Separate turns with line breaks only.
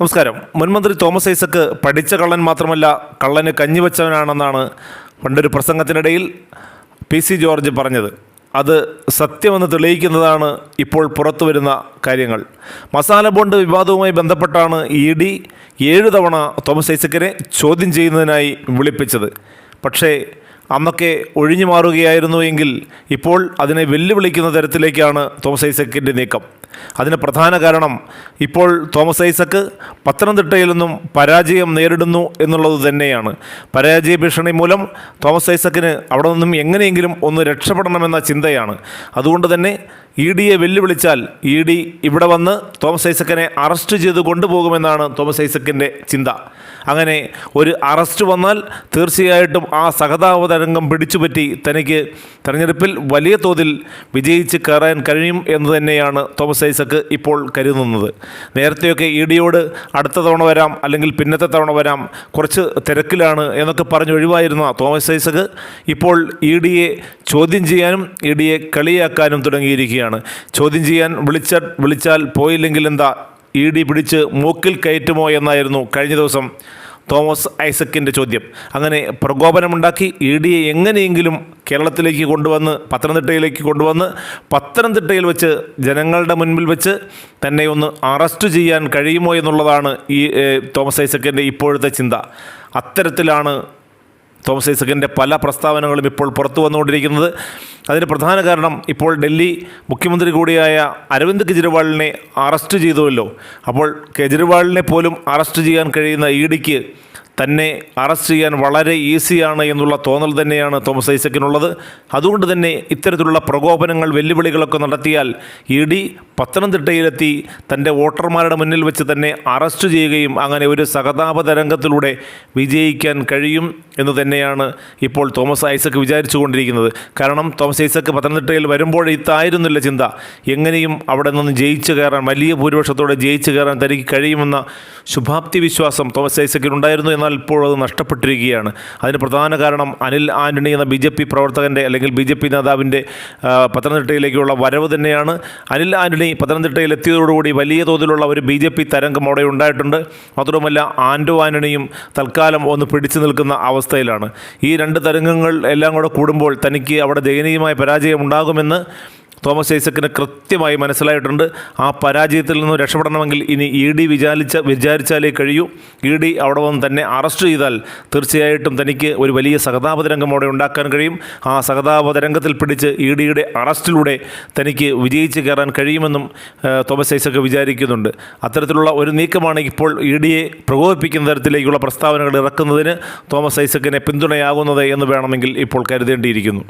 നമസ്കാരം. മുൻമന്ത്രി തോമസ് ഐസക്ക് പഠിച്ച കള്ളൻ മാത്രമല്ല കള്ളന് കഞ്ഞിവെച്ചവനാണെന്നാണ് പണ്ടൊരു പ്രസംഗത്തിനിടയിൽ പി സി ജോർജ് പറഞ്ഞത്. അത് സത്യമെന്ന് തെളിയിക്കുന്നതാണ് ഇപ്പോൾ പുറത്തു വരുന്ന കാര്യങ്ങൾ. മസാല ബോണ്ട് വിവാദവുമായി ബന്ധപ്പെട്ടാണ് ഇ ഡി ഏഴ് തവണ തോമസ് ഐസക്കിനെ ചോദ്യം ചെയ്യുന്നതിനായി വിളിപ്പിച്ചത്. പക്ഷേ അന്നൊക്കെ ഒഴിഞ്ഞു മാറുകയായിരുന്നുവെങ്കിൽ ഇപ്പോൾ അതിനെ വെല്ലുവിളിക്കുന്ന തരത്തിലേക്കാണ് തോമസ് ഐസക്കിന്റെ നീക്കം. അതിന് പ്രധാന കാരണം ഇപ്പോൾ തോമസ് ഐസക്ക് പത്തനംതിട്ടയിൽ നിന്നും പരാജയം നേരിടുന്നു എന്നുള്ളത് തന്നെയാണ്. പരാജയ ഭീഷണി മൂലം തോമസ് ഐസക്കിന് അവിടെ നിന്നും എങ്ങനെയെങ്കിലും ഒന്ന് രക്ഷപ്പെടണമെന്ന ചിന്തയാണ്. അതുകൊണ്ട് തന്നെ ഇ ഡിയെ വെല്ലുവിളിച്ചാൽ ഇ ഡി ഇവിടെ വന്ന് തോമസ് ഐസക്കിനെ അറസ്റ്റ് ചെയ്ത് കൊണ്ടുപോകുമെന്നാണ് തോമസ് ഐസക്കിന്റെ ചിന്ത. അങ്ങനെ ഒരു അറസ്റ്റ് വന്നാൽ തീർച്ചയായിട്ടും ആ സഹതാപതരംഗം പിടിച്ചുപറ്റി തനിക്ക് തെരഞ്ഞെടുപ്പിൽ വലിയ തോതിൽ വിജയിച്ച് കയറാൻ കഴിയും എന്ന് തന്നെയാണ് തോമസ് ഐസക്ക് ഇപ്പോൾ കരുതുന്നത്. നേരത്തെയൊക്കെ ഇ ഡിയോട് അടുത്ത തവണ വരാം അല്ലെങ്കിൽ പിന്നത്തെ തവണ വരാം. കുറച്ച് തിരക്കിലാണ് എന്നൊക്കെ പറഞ്ഞ് ഒഴിവായിരുന്ന തോമസ് ഐസക്ക് ഇപ്പോൾ ഇ ഡിയെ ചോദ്യം ചെയ്യാനും ഇ ഡിയെ കളിയാക്കാനും തുടങ്ങിയിരിക്കുകയാണ്. ചോദ്യം ചെയ്യാൻ വിളിച്ച വിളിച്ചാൽ പോയില്ലെങ്കിൽ എന്താ ഇ ഡി പിടിച്ച് മൂക്കിൽ കയറ്റുമോ എന്നായിരുന്നു കഴിഞ്ഞ ദിവസം തോമസ് ഐസക്കിന്റെ ചോദ്യം. അങ്ങനെ പ്രകോപനമുണ്ടാക്കി ഇ ഡിയെ എങ്ങനെയെങ്കിലും കേരളത്തിലേക്ക് കൊണ്ടുവന്ന് പത്തനംതിട്ടയിലേക്ക് കൊണ്ടുവന്ന് പത്തനംതിട്ടയിൽ വെച്ച് ജനങ്ങളുടെ മുൻപിൽ വെച്ച് തന്നെ ഒന്ന് അറസ്റ്റ് ചെയ്യാൻ കഴിയുമോ എന്നുള്ളതാണ് ഈ തോമസ് ഐസക്കിന്റെ ഇപ്പോഴത്തെ ചിന്ത. അത്തരത്തിലാണ് തോമസ് ഐസക്കിന്റെ പല പ്രസ്താവനകളും ഇപ്പോൾ പുറത്തു വന്നുകൊണ്ടിരിക്കുന്നത്. അതിന് പ്രധാന കാരണം ഇപ്പോൾ ഡൽഹി മുഖ്യമന്ത്രി കൂടിയായ അരവിന്ദ് കെജ്രിവാളിനെ അറസ്റ്റ് ചെയ്തുവല്ലോ. അപ്പോൾ കെജ്രിവാളിനെ പോലും അറസ്റ്റ് ചെയ്യാൻ കഴിയുന്ന ഇ ഡിക്ക് തന്നെ അറസ്റ്റ് ചെയ്യാൻ വളരെ ഈസിയാണ് എന്നുള്ള തോന്നൽ തന്നെയാണ് തോമസ് ഐസക്കിനുള്ളത്. അതുകൊണ്ട് തന്നെ ഇത്തരത്തിലുള്ള പ്രകോപനങ്ങൾ വെല്ലുവിളികളൊക്കെ നടത്തിയാൽ ഇ ഡി പത്തനംതിട്ടയിലെത്തി തന്റെ വോട്ടർമാരുടെ മുന്നിൽ വെച്ച് തന്നെ അറസ്റ്റ് ചെയ്യുകയും അങ്ങനെ ഒരു സഹതാപ തരംഗത്തിലൂടെ വിജയിക്കാൻ കഴിയും എന്ന് തന്നെയാണ് ഇപ്പോൾ തോമസ് ഐസക്ക് വിചാരിച്ചുകൊണ്ടിരിക്കുന്നത്. കാരണം തോമസ് ഐസക്ക് പത്തനംതിട്ടയിൽ വരുമ്പോൾ ഇത്തായിരുന്നില്ല ചിന്ത. എങ്ങനെയും അവിടെ നിന്ന് ജയിച്ചു കയറാൻ വലിയ ഭൂരിപക്ഷത്തോടെ ജയിച്ചു കയറാൻ തനിക്ക് കഴിയുമെന്ന ശുഭാപ്തി വിശ്വാസം തോമസ് ഐസക്കിനുണ്ടായിരുന്നു എന്നാൽ ഇപ്പോൾ അത് നഷ്ടപ്പെട്ടിരിക്കുകയാണ്. അതിന് പ്രധാന കാരണം അനിൽ ആന്റണി എന്ന ബി ജെ പി പ്രവർത്തകന്റെ അല്ലെങ്കിൽ ബി ജെ പി നേതാവിന്റെ പത്തനംതിട്ടയിലേക്കുള്ള വരവ് തന്നെയാണ്. അനിൽ ആന്റണി പത്തനംതിട്ടയിൽ എത്തിയതോടുകൂടി വലിയ തോതിലുള്ള ഒരു ബി ജെ പി തരംഗം അവിടെ ഉണ്ടായിട്ടുണ്ട്. മാത്രമല്ല ആൻഡോ ആന്റണിയും തൽക്കാലം ഒന്ന് പിടിച്ചു നിൽക്കുന്ന അവസ്ഥയിലാണ്. ഈ രണ്ട് തരംഗങ്ങൾ എല്ലാം കൂടെ കൂടുമ്പോൾ തനിക്ക് അവിടെ ദയനീയമായ പരാജയം ഉണ്ടാകുമെന്ന് തോമസ് ഐസക്കിന് കൃത്യമായി മനസ്സിലായിട്ടുണ്ട്. ആ പരാജയത്തിൽ നിന്ന് രക്ഷപ്പെടണമെങ്കിൽ ഇനി ഇ ഡി വിചാരിച്ച വിചാരിച്ചാലേ കഴിയൂ. ഇ ഡി അവിടെ വന്ന് തന്നെ അറസ്റ്റ് ചെയ്താൽ തീർച്ചയായിട്ടും തനിക്ക് ഒരു വലിയ സഹതാപതരംഗം അവിടെ ഉണ്ടാക്കാൻ കഴിയും. ആ സഹതാപതരംഗത്തിൽ പിടിച്ച് ഇ ഡിയുടെ അറസ്റ്റിലൂടെ തനിക്ക് വിജയിച്ച് കയറാൻ കഴിയുമെന്നും തോമസ് ഐസക്ക് വിചാരിക്കുന്നുണ്ട്. അത്തരത്തിലുള്ള ഒരു നീക്കമാണ് ഇപ്പോൾ ഇ ഡിയെ പ്രകോപിപ്പിക്കുന്ന തരത്തിലേക്കുള്ള പ്രസ്താവനകൾ ഇറക്കുന്നതിന് തോമസ് ഐസക്കിനെ പിന്തുണയാകുന്നത് എന്ന് വേണമെങ്കിൽ ഇപ്പോൾ കരുതേണ്ടിയിരിക്കുന്നു.